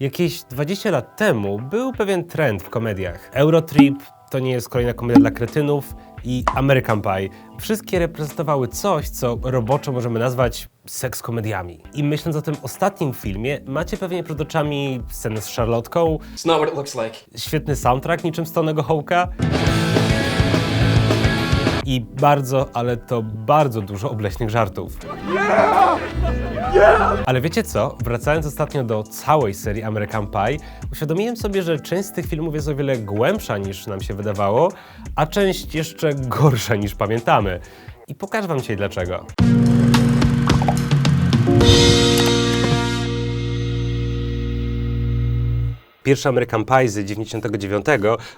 Jakieś 20 lat temu był pewien trend w komediach. Eurotrip to nie jest kolejna komedia dla kretynów i American Pie. Wszystkie reprezentowały coś, co roboczo możemy nazwać seks komediami. I myśląc o tym ostatnim filmie, macie pewnie przed oczami scenę z szarlotką, It's not what it looks like. świetny soundtrack niczym Stonego Hołka i bardzo, ale to bardzo dużo obleśnych żartów. Ale wiecie co? Wracając ostatnio do całej serii American Pie, uświadomiłem sobie, że część z tych filmów jest o wiele głębsza niż nam się wydawało, a część jeszcze gorsza niż pamiętamy. I pokażę wam dzisiaj dlaczego. Pierwsza American Pie z 99,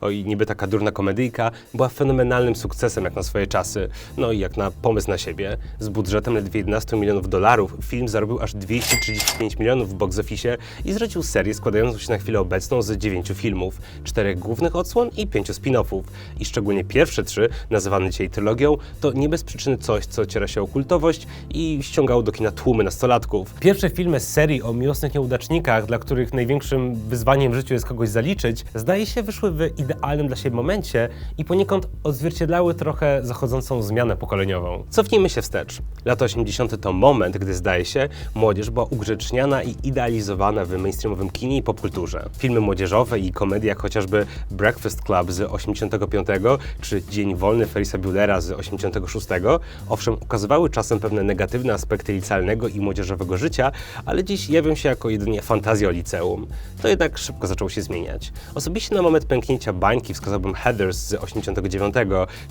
o i niby taka durna komedyjka, była fenomenalnym sukcesem jak na swoje czasy, no i jak na pomysł na siebie. Z budżetem ledwie 11 milionów dolarów film zarobił aż 235 milionów w box office i zrodził serię składającą się na chwilę obecną z 9 filmów, czterech głównych odsłon i pięciu spin-offów. I szczególnie pierwsze trzy, nazywane dzisiaj trylogią, to nie bez przyczyny coś, co ociera się o kultowość i ściągało do kina tłumy nastolatków. Pierwsze filmy z serii o miłosnych nieudacznikach, dla których największym wyzwaniem życiu jest kogoś zaliczyć, zdaje się wyszły w idealnym dla siebie momencie i poniekąd odzwierciedlały trochę zachodzącą zmianę pokoleniową. Cofnijmy się wstecz. Lata 80. to moment, gdy zdaje się, młodzież była ugrzeczniana i idealizowana w mainstreamowym kinie i popkulturze. Filmy młodzieżowe i komedie jak chociażby Breakfast Club z 85 czy Dzień Wolny Ferisa Buellera z 86, owszem, ukazywały czasem pewne negatywne aspekty licealnego i młodzieżowego życia, ale dziś jawią się jako jedynie fantazja o liceum. To jednak szybko zaczęło się zmieniać. Osobiście na moment pęknięcia bańki wskazałbym Heathers z 89,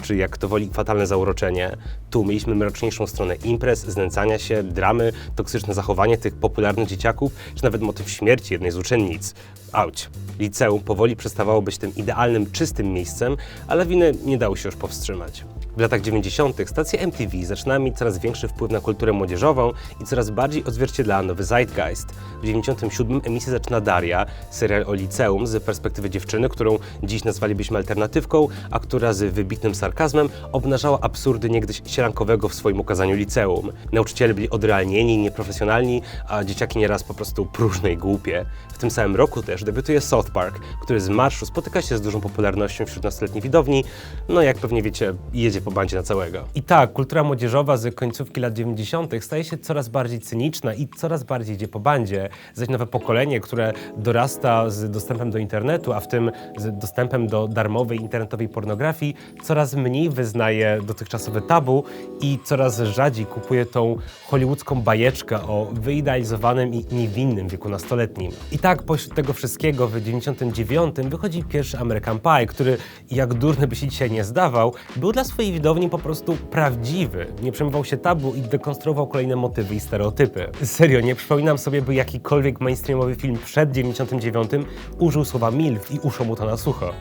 czy jak to woli fatalne zauroczenie. Tu mieliśmy mroczniejszą stronę imprez, znęcania się, dramy, toksyczne zachowanie tych popularnych dzieciaków, czy nawet motyw śmierci jednej z uczennic. Auć. Liceum powoli przestawało być tym idealnym, czystym miejscem, ale winy nie dało się już powstrzymać. W latach 90. stacje MTV zaczynały mieć coraz większy wpływ na kulturę młodzieżową i coraz bardziej odzwierciedlała nowy zeitgeist. W 97 emisję zaczyna Daria, serial o liceum z perspektywy dziewczyny, którą dziś nazwalibyśmy alternatywką, a która z wybitnym sarkazmem obnażała absurdy niegdyś sierankowego w swoim ukazaniu liceum. Nauczyciele byli odrealnieni nieprofesjonalni, a dzieciaki nieraz po prostu próżne i głupie. W tym samym roku też debiutuje South Park, który z marszu spotyka się z dużą popularnością wśród nastoletniej widowni, no jak pewnie wiecie, jedzie po bandzie na całego. I tak, kultura młodzieżowa z końcówki lat 90. staje się coraz bardziej cyniczna i coraz bardziej idzie po bandzie, zaś nowe pokolenie, które dorasta z dostępem do internetu, a w tym z dostępem do darmowej internetowej pornografii, coraz mniej wyznaje dotychczasowe tabu i coraz rzadziej kupuje tą hollywoodzką bajeczkę o wyidealizowanym i niewinnym wieku nastoletnim. I tak pośród tego wszystkiego w 99 wychodzi pierwszy American Pie, który jak durny by się dzisiaj nie zdawał, był dla swojej widowni po prostu prawdziwy. Nie przejmował się tabu i dekonstruował kolejne motywy i stereotypy. Serio, nie przypominam sobie, by jakikolwiek mainstreamowy film przed 99 użył słowa MILF i uszło mu to na sucho.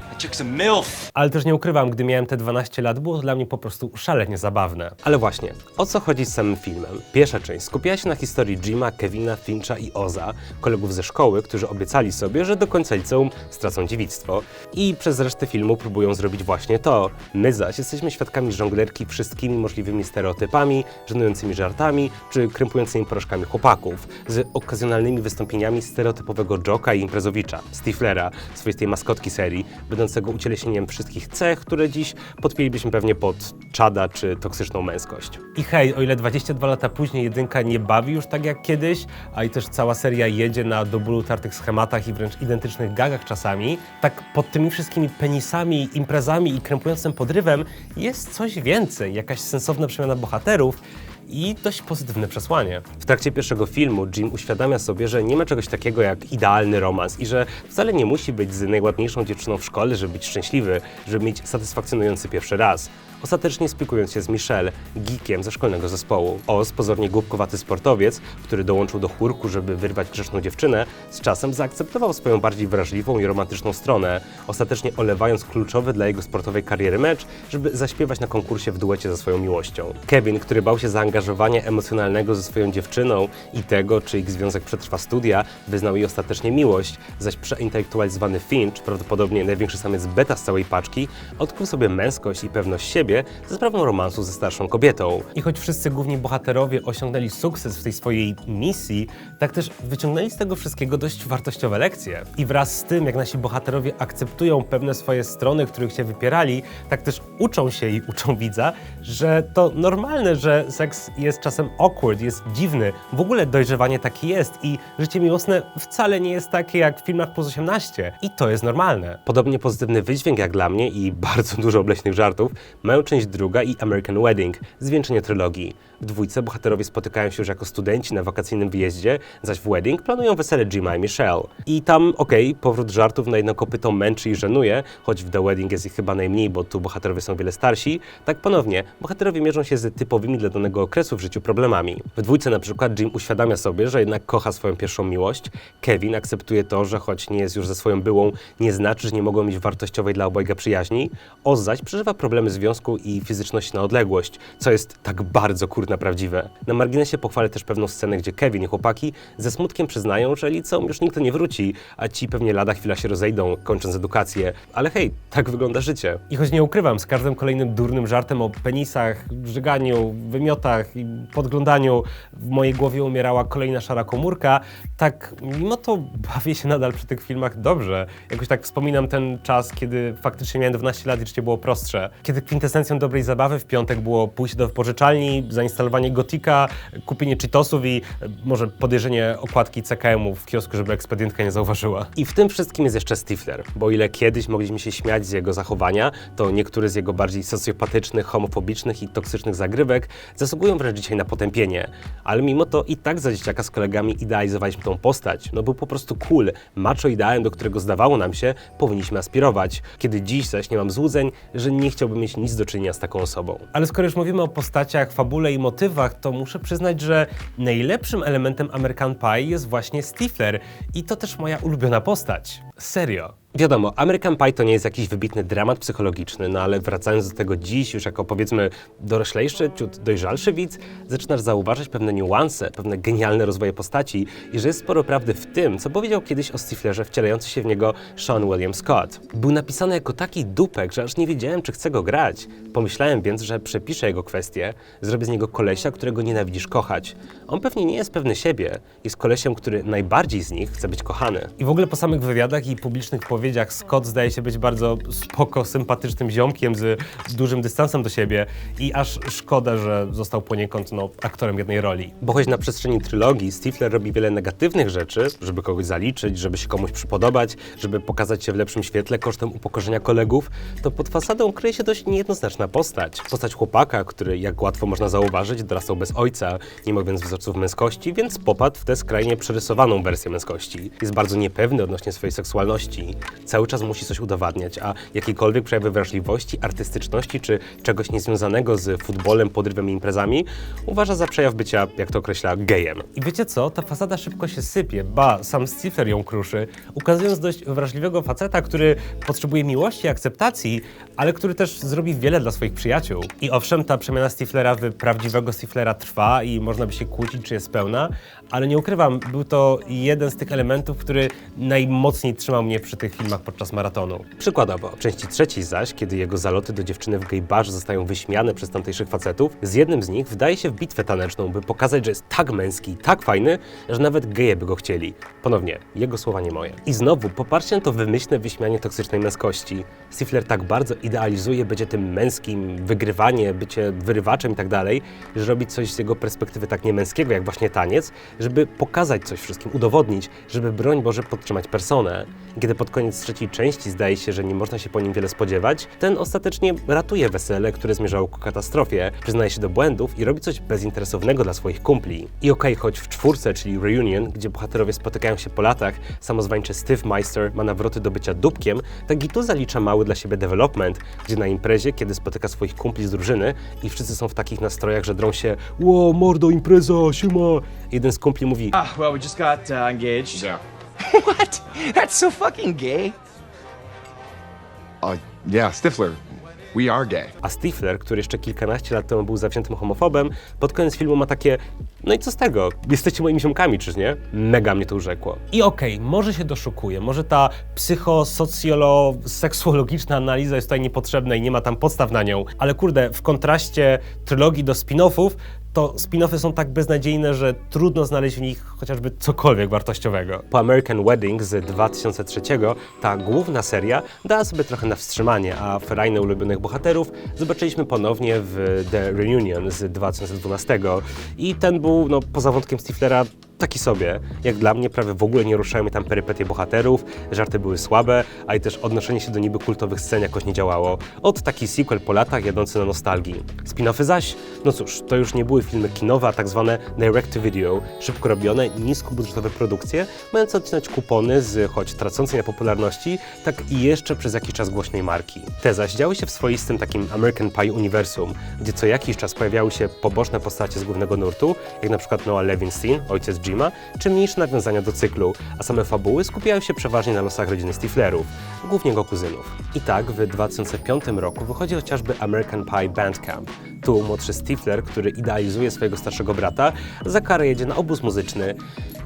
Ale też nie ukrywam, gdy miałem te 12 lat, było to dla mnie po prostu szalenie zabawne. Ale właśnie, o co chodzi z samym filmem? Pierwsza część skupiała się na historii Jima, Kevina, Fincha i Oza, kolegów ze szkoły, którzy obiecali sobie, że do końca liceum stracą dziewictwo. I przez resztę filmu próbują zrobić właśnie to. My zaś jesteśmy świadkami żonglerki wszystkimi możliwymi stereotypami, żenującymi żartami czy krępującymi proszkami chłopaków, z okazjonalnymi wystąpieniami stereotypowego Joka i imprezowicza, Stiflera, swoistej maskotki serii, będącego ucieleśnieniem wszystkich cech, które dziś podpięlibyśmy pewnie pod czada czy toksyczną męskość. I hej, o ile 22 lata później jedynka nie bawi już tak jak kiedyś, a i też cała seria jedzie na do bólu tartych schematach i wręcz identycznych gagach czasami, tak pod tymi wszystkimi penisami, imprezami i krępującym podrywem jest coś więcej, jakaś sensowna przemiana bohaterów, i dość pozytywne przesłanie. W trakcie pierwszego filmu Jim uświadamia sobie, że nie ma czegoś takiego jak idealny romans i że wcale nie musi być z najładniejszą dziewczyną w szkole, żeby być szczęśliwy, żeby mieć satysfakcjonujący pierwszy raz. Ostatecznie spiekując się z Michelle, geekiem ze szkolnego zespołu. Oz, pozornie głupkowaty sportowiec, który dołączył do chórku, żeby wyrwać grzeczną dziewczynę, z czasem zaakceptował swoją bardziej wrażliwą i romantyczną stronę, ostatecznie olewając kluczowy dla jego sportowej kariery mecz, żeby zaśpiewać na konkursie w duecie ze swoją miłością. Kevin, który bał się zaangażować zaangażowania emocjonalnego ze swoją dziewczyną i tego, czy ich związek przetrwa studia, wyznał jej ostatecznie miłość, zaś przeintelektualizowany Finch, prawdopodobnie największy samiec beta z całej paczki, odkrył sobie męskość i pewność siebie ze sprawą romansu ze starszą kobietą. I choć wszyscy główni bohaterowie osiągnęli sukces w tej swojej misji, tak też wyciągnęli z tego wszystkiego dość wartościowe lekcje. I wraz z tym, jak nasi bohaterowie akceptują pewne swoje strony, których się wypierali, tak też uczą się i uczą widza, że to normalne, że seks jest czasem awkward, jest dziwny. W ogóle dojrzewanie takie jest i życie miłosne wcale nie jest takie jak w filmach plus 18. I to jest normalne. Podobnie pozytywny wydźwięk jak dla mnie i bardzo dużo obleśnych żartów mają część druga i American Wedding, zwieńczenie trylogii. W dwójce bohaterowie spotykają się już jako studenci na wakacyjnym wyjeździe, zaś w Wedding planują wesele Jima i Michelle. I tam, okej, powrót żartów na jedno kopyto męczy i żenuje, choć w The Wedding jest ich chyba najmniej, bo tu bohaterowie są wiele starsi. Tak ponownie, bohaterowie mierzą się z typowymi dla danego okresu w życiu problemami. W dwójce na przykład Jim uświadamia sobie, że jednak kocha swoją pierwszą miłość. Kevin akceptuje to, że choć nie jest już ze swoją byłą, nie znaczy, że nie mogą mieć wartościowej dla obojga przyjaźni. Oz zaś przeżywa problemy związku i fizyczność na odległość, co jest tak bardzo kurna prawdziwe. Na marginesie pochwalę też pewną scenę, gdzie Kevin i chłopaki ze smutkiem przyznają, że liceum już nigdy nie wróci, a ci pewnie lada chwila się rozejdą, kończąc edukację. Ale hej, tak wygląda życie. I choć nie ukrywam, z każdym kolejnym durnym żartem o penisach, żyganiu, wymiotach i podglądaniu w mojej głowie umierała kolejna szara komórka, tak mimo to bawię się nadal przy tych filmach dobrze. Jakoś tak wspominam ten czas, kiedy faktycznie miałem 12 lat i życie było prostsze. Kiedy kwintesencją dobrej zabawy w piątek było pójście do pożyczalni, zainstalowanie Gotika, kupienie Cheetosów i e, może podejrzenie okładki CKM-u w kiosku, żeby ekspedientka nie zauważyła. I w tym wszystkim jest jeszcze Stifler, bo ile kiedyś mogliśmy się śmiać z jego zachowania, to niektóre z jego bardziej socjopatycznych, homofobicznych i toksycznych zagrywek zasługują wręcz dzisiaj na potępienie. Ale mimo to i tak za dzieciaka z kolegami idealizowaliśmy tą postać. No był po prostu cool, macho ideałem, do którego zdawało nam się, powinniśmy aspirować. Kiedy dziś zaś nie mam złudzeń, że nie chciałbym mieć nic do czynienia z taką osobą. Ale skoro już mówimy o postaciach, fabule i motywach, to muszę przyznać, że najlepszym elementem American Pie jest właśnie Stifler. I to też moja ulubiona postać. Serio. Wiadomo, American Pie to nie jest jakiś wybitny dramat psychologiczny, no ale wracając do tego dziś, już jako powiedzmy doroślejszy, ciut dojrzalszy widz, zaczynasz zauważać pewne niuanse, pewne genialne rozwoje postaci i że jest sporo prawdy w tym, co powiedział kiedyś o Stiflerze wcielający się w niego Sean William Scott. Był napisany jako taki dupek, że aż nie wiedziałem, czy chcę go grać. Pomyślałem więc, że przepiszę jego kwestię, zrobię z niego kolesia, którego nienawidzisz kochać. On pewnie nie jest pewny siebie, jest kolesiem, który najbardziej z nich chce być kochany. I w ogóle po samych wywiadach i publicznych powiedziach Scott zdaje się być bardzo spoko, sympatycznym ziomkiem z dużym dystansem do siebie i aż szkoda, że został poniekąd no, aktorem jednej roli. Bo choć na przestrzeni trylogii Stifler robi wiele negatywnych rzeczy, żeby kogoś zaliczyć, żeby się komuś przypodobać, żeby pokazać się w lepszym świetle kosztem upokorzenia kolegów, to pod fasadą kryje się dość niejednoznaczna postać. Postać chłopaka, który, jak łatwo można zauważyć, dorastał bez ojca, nie ma więc wzorców męskości, więc popadł w tę skrajnie przerysowaną wersję męskości. Jest bardzo niepewny odnośnie swojej seksualności. Cały czas musi coś udowadniać, a jakiekolwiek przejawy wrażliwości, artystyczności czy czegoś niezwiązanego z futbolem, podrywem i imprezami uważa za przejaw bycia, jak to określa, gejem. I wiecie co? Ta fasada szybko się sypie, ba, sam Stifler ją kruszy, ukazując dość wrażliwego faceta, który potrzebuje miłości i akceptacji, ale który też zrobi wiele dla swoich przyjaciół. I owszem, ta przemiana Stiflera w prawdziwego Stiflera trwa i można by się kłócić, czy jest pełna, ale nie ukrywam, był to jeden z tych elementów, który najmocniej trzymał mnie przy tych filmach podczas maratonu. Przykładowo, w części trzeciej zaś, kiedy jego zaloty do dziewczyny w gay barze zostają wyśmiane przez tamtejszych facetów, z jednym z nich wdaje się w bitwę taneczną, by pokazać, że jest tak męski i tak fajny, że nawet geje by go chcieli. Ponownie, jego słowa nie moje. I znowu, popatrzcie na to wymyślne wyśmianie toksycznej męskości. Stifler tak bardzo idealizuje bycie tym męskim, wygrywanie, bycie wyrywaczem i tak dalej, że robi coś z jego perspektywy tak niemęskiego, jak właśnie taniec, żeby pokazać coś wszystkim, udowodnić, żeby broń Boże podtrzymać personę. Kiedy pod koniec trzeciej części zdaje się, że nie można się po nim wiele spodziewać, ten ostatecznie ratuje wesele, które zmierzało ku katastrofie, przyznaje się do błędów i robi coś bezinteresownego dla swoich kumpli. I okej, choć w czwórce, czyli Reunion, gdzie bohaterowie spotykają się po latach, samozwańczy Steve Meister ma nawroty do bycia dupkiem, tak i tu zalicza mały dla siebie development, gdzie na imprezie, kiedy spotyka swoich kumpli z drużyny i wszyscy są w takich nastrojach, że drą się Ło, mordo, impreza, siema! Jeden z mówi Ah, well, we just got uh, engaged. Yeah. What? That's so fucking gay. Uh, yeah, Stifler. We are gay. A Stifler, który jeszcze kilkanaście lat temu był zawziętym homofobem, pod koniec filmu ma takie no i co z tego? Jesteście moimi ziomkami, czyż nie? Mega mnie to urzekło. I okej, może się doszukuję, może ta psychosocjolo-seksuologiczna analiza jest tutaj niepotrzebna i nie ma tam podstaw na nią, ale kurde, w kontraście trylogii do spin-offów, to spin-offy są tak beznadziejne, że trudno znaleźć w nich chociażby cokolwiek wartościowego. Po American Wedding z 2003 ta główna seria dała sobie trochę na wstrzymanie, a ferajne ulubionych bohaterów zobaczyliśmy ponownie w The Reunion z 2012 i ten był, no poza wątkiem Stiflera, taki sobie. Jak dla mnie prawie w ogóle nie ruszają mnie tam perypetie bohaterów, żarty były słabe, a i też odnoszenie się do niby kultowych scen jakoś nie działało. Od taki sequel po latach jadący na nostalgii. Spin-offy zaś, no cóż, to już nie były filmy kinowe, a tak zwane direct-to-video, szybko robione, niskobudżetowe produkcje, mające odcinać kupony z choć tracącej na popularności, tak i jeszcze przez jakiś czas głośnej marki. Te zaś działy się w swoistym takim American Pie uniwersum, gdzie co jakiś czas pojawiały się poboczne postacie z głównego nurtu, jak na przykład Noah Levinstein, ojciec Jima, czy mniejsze nawiązania do cyklu, a same fabuły skupiają się przeważnie na losach rodziny Stiflerów, głównie jego kuzynów. I tak w 2005 roku wychodzi chociażby American Pie Bandcamp. Tu młodszy Stifler, który idealizuje swojego starszego brata, za karę jedzie na obóz muzyczny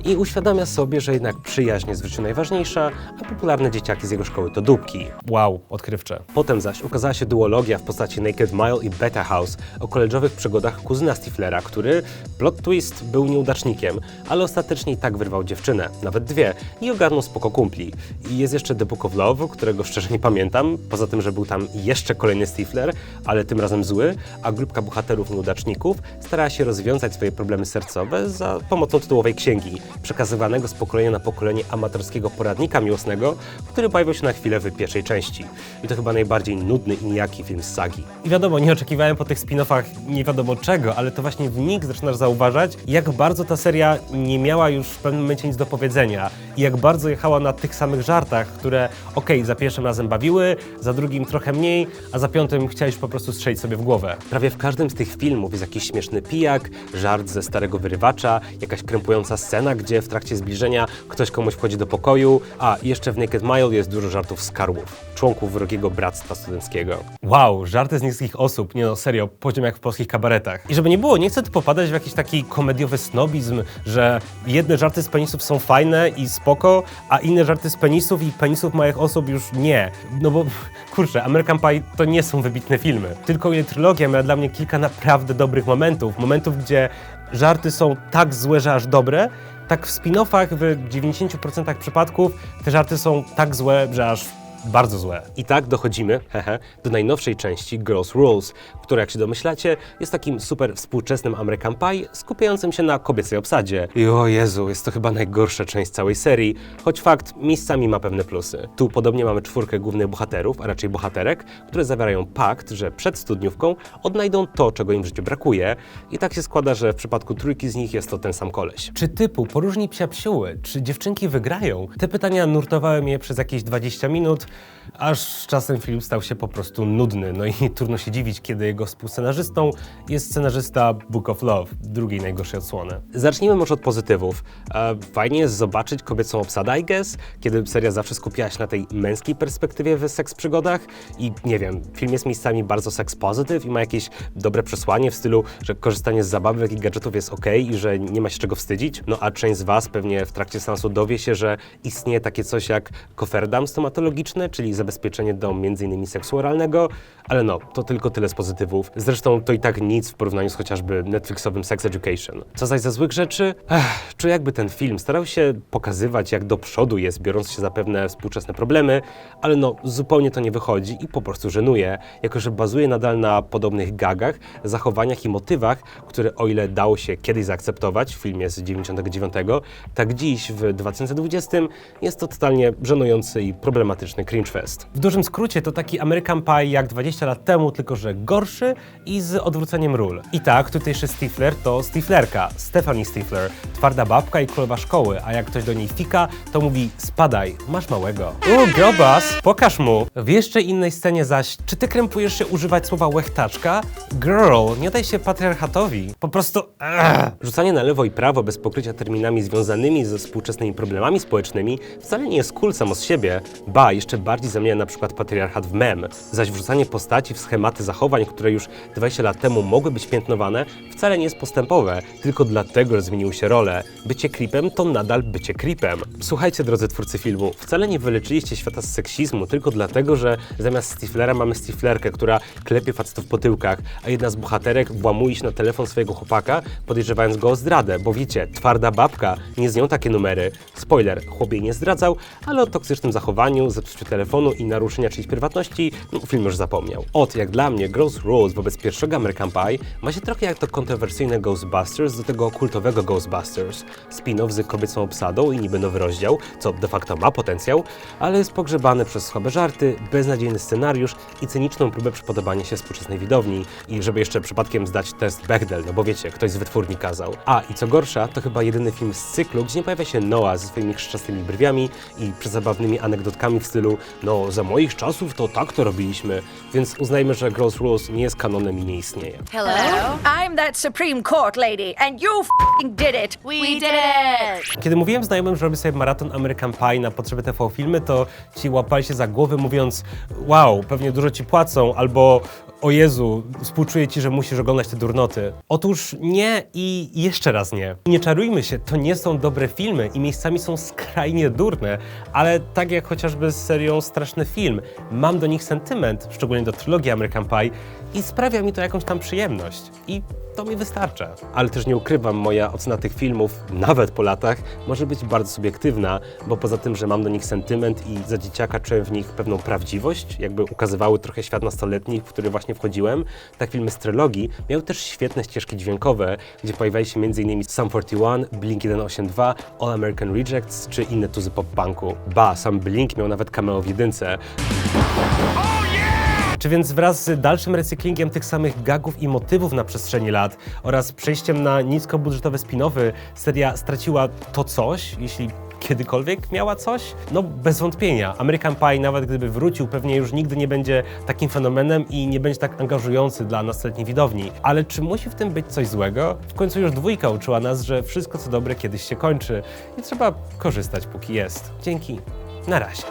i uświadamia sobie, że jednak przyjaźń jest w życiu najważniejsza, a popularne dzieciaki z jego szkoły to dupki. Wow, odkrywcze. Potem zaś ukazała się duologia w postaci Naked Mile i Beta House o koleżowych przygodach kuzyna Stiflera, który, plot twist, był nieudacznikiem, ale ostatecznie i tak wyrwał dziewczynę, nawet dwie, i ogarnął spoko kumpli. I jest jeszcze The Book of Love, którego szczerze nie pamiętam, poza tym, że był tam jeszcze kolejny Stifler, ale tym razem zły, a grupka bohaterów nieudaczników starała się rozwiązać swoje problemy sercowe za pomocą tytułowej księgi, przekazywanego z pokolenia na pokolenie amatorskiego poradnika miłosnego, który pojawił się na chwilę w pierwszej części. I to chyba najbardziej nudny i nijaki film z sagi. I wiadomo, nie oczekiwałem po tych spin-offach nie wiadomo czego, ale to właśnie w nich zaczynasz zauważać, jak bardzo ta seria nie miała już w pewnym momencie nic do powiedzenia i jak bardzo jechała na tych samych żartach, które okej, za pierwszym razem bawiły, za drugim trochę mniej, a za piątym chciałeś po prostu strzelić sobie w głowę. Prawie w każdym z tych filmów jest jakiś śmieszny pijak, żart ze starego wyrywacza, jakaś krępująca scena, gdzie w trakcie zbliżenia ktoś komuś wchodzi do pokoju, a jeszcze w Naked Mile jest dużo żartów z karłów, członków wrogiego bractwa studenckiego. Wow, żarty z niskich osób, nie no serio, poziom jak w polskich kabaretach. I żeby nie było, nie chcę tu popadać w jakiś taki komediowy snobizm, że jedne żarty z penisów są fajne i spoko, a inne żarty z penisów i penisów małych osób już nie. No bo kurczę, American Pie to nie są wybitne filmy. Tylko ile trylogia miała dla mnie kilka naprawdę dobrych momentów, momentów, gdzie żarty są tak złe, że aż dobre, tak w spin-offach w 90% przypadków te żarty są tak złe, że aż bardzo złe. I tak dochodzimy, hehe, do najnowszej części Girls Rules, która, jak się domyślacie, jest takim super współczesnym American Pie, skupiającym się na kobiecej obsadzie. I o Jezu, jest to chyba najgorsza część całej serii, choć fakt miejscami ma pewne plusy. Tu podobnie mamy czwórkę głównych bohaterów, a raczej bohaterek, które zawierają pakt, że przed studniówką odnajdą to, czego im w życiu brakuje. I tak się składa, że w przypadku trójki z nich jest to ten sam koleś. Czy typu poróżni psia psiuły, czy dziewczynki wygrają? Te pytania nurtowały mnie przez jakieś 20 minut, aż czasem film stał się po prostu nudny. No i trudno się dziwić, kiedy jego współscenarzystą jest scenarzysta Book of Love, drugiej najgorszej odsłony. Zacznijmy może od pozytywów. E, fajnie jest zobaczyć kobiecą obsadę, I guess, kiedy seria zawsze skupiała się na tej męskiej perspektywie w seks przygodach i nie wiem, film jest miejscami bardzo seks positive i ma jakieś dobre przesłanie w stylu, że korzystanie z zabawek i gadżetów jest ok i że nie ma się czego wstydzić. No a część z Was pewnie w trakcie seansu dowie się, że istnieje takie coś jak koferdam stomatologiczny, czyli zabezpieczenie do m.in. seksu oralnego, ale no, to tylko tyle z pozytywów. Zresztą to i tak nic w porównaniu z chociażby Netflixowym Sex Education. Co zaś za złych rzeczy? Ech, czuję jakby ten film starał się pokazywać jak do przodu jest, biorąc się za pewne współczesne problemy, ale no, zupełnie to nie wychodzi i po prostu żenuje, jako że bazuje nadal na podobnych gagach, zachowaniach i motywach, które o ile dało się kiedyś zaakceptować w filmie z 99, tak dziś w 2020 jest to totalnie żenujący i problematyczny cringe fest. W dużym skrócie to taki American Pie jak 20 lat temu, tylko że gorszy i z odwróceniem ról. I tak, tutejszy Stifler to Stiflerka, Stephanie Stifler, twarda babka i królowa szkoły, a jak ktoś do niej fika, to mówi spadaj, masz małego. Uuu, girlboss, pokaż mu. W jeszcze innej scenie zaś, czy ty krępujesz się używać słowa łechtaczka? Girl, nie daj się patriarchatowi. Po prostu... Ugh. Rzucanie na lewo i prawo bez pokrycia terminami związanymi ze współczesnymi problemami społecznymi wcale nie jest cool samo z siebie. Ba, jeszcze bardziej zamienia na przykład patriarchat w mem, zaś wrzucanie postaci w schematy zachowań, które już 20 lat temu mogły być piętnowane, wcale nie jest postępowe, tylko dlatego, że zmieniły się role. Bycie creepem to nadal bycie creepem. Słuchajcie, drodzy twórcy filmu, wcale nie wyleczyliście świata z seksizmu tylko dlatego, że zamiast Stiflera mamy Stiflerkę, która klepie facetów po tyłkach, a jedna z bohaterek włamuje się na telefon swojego chłopaka, podejrzewając go o zdradę, bo wiecie, twarda babka, nie z nią takie numery. Spoiler, chłop jej nie zdradzał, ale o toksycznym zachowaniu, zepsuciu telefonu i naruszenia czyjejś prywatności no, film już zapomniał. Od jak dla mnie Gross Rules wobec pierwszego American Pie ma się trochę jak to kontrowersyjne Ghostbusters do tego kultowego Ghostbusters. Spin-off z kobiecą obsadą i niby nowy rozdział, co de facto ma potencjał, ale jest pogrzebany przez słabe żarty, beznadziejny scenariusz i cyniczną próbę przypodobania się współczesnej widowni. I żeby jeszcze przypadkiem zdać test Bechdel, no bo wiecie, ktoś z wytwórni kazał. A i co gorsza, to chyba jedyny film z cyklu, gdzie nie pojawia się Noah ze swoimi chrzczastymi brwiami i przezabawnymi anegdotkami w stylu no za moich czasów to tak to robiliśmy, więc uznajmy, że Gross Rules nie jest kanonem i nie istnieje. Hello? I'm that Supreme Court lady, and you f***ing did it. We, did it! Kiedy mówiłem znajomym, że robię sobie maraton American Pie na potrzeby TV filmy, to ci łapali się za głowy mówiąc wow, pewnie dużo ci płacą, albo o Jezu, współczuję ci, że musisz oglądać te durnoty. Otóż nie i jeszcze raz nie. Nie czarujmy się, to nie są dobre filmy i miejscami są skrajnie durne, ale tak jak chociażby z serią Straszny Film, mam do nich sentyment, szczególnie do trylogii American Pie i sprawia mi to jakąś tam przyjemność. I to mi wystarcza. Ale też nie ukrywam, moja ocena tych filmów, nawet po latach, może być bardzo subiektywna, bo poza tym, że mam do nich sentyment i za dzieciaka czułem w nich pewną prawdziwość, jakby ukazywały trochę świat nastoletni, który właśnie wchodziłem, tak filmy z trylogii miały też świetne ścieżki dźwiękowe, gdzie pojawiali się m.in. Sum 41, Blink 182, All American Rejects czy inne tuzy pop-punku. Ba, sam Blink miał nawet cameo w jedynce. Czy więc wraz z dalszym recyklingiem tych samych gagów i motywów na przestrzeni lat oraz przejściem na niskobudżetowe spin-offy, seria straciła to coś, jeśli kiedykolwiek miała coś? No bez wątpienia. American Pie nawet gdyby wrócił, pewnie już nigdy nie będzie takim fenomenem i nie będzie tak angażujący dla nastoletniej widowni. Ale czy musi w tym być coś złego? W końcu już dwójka uczyła nas, że wszystko co dobre kiedyś się kończy i trzeba korzystać póki jest. Dzięki. Na razie.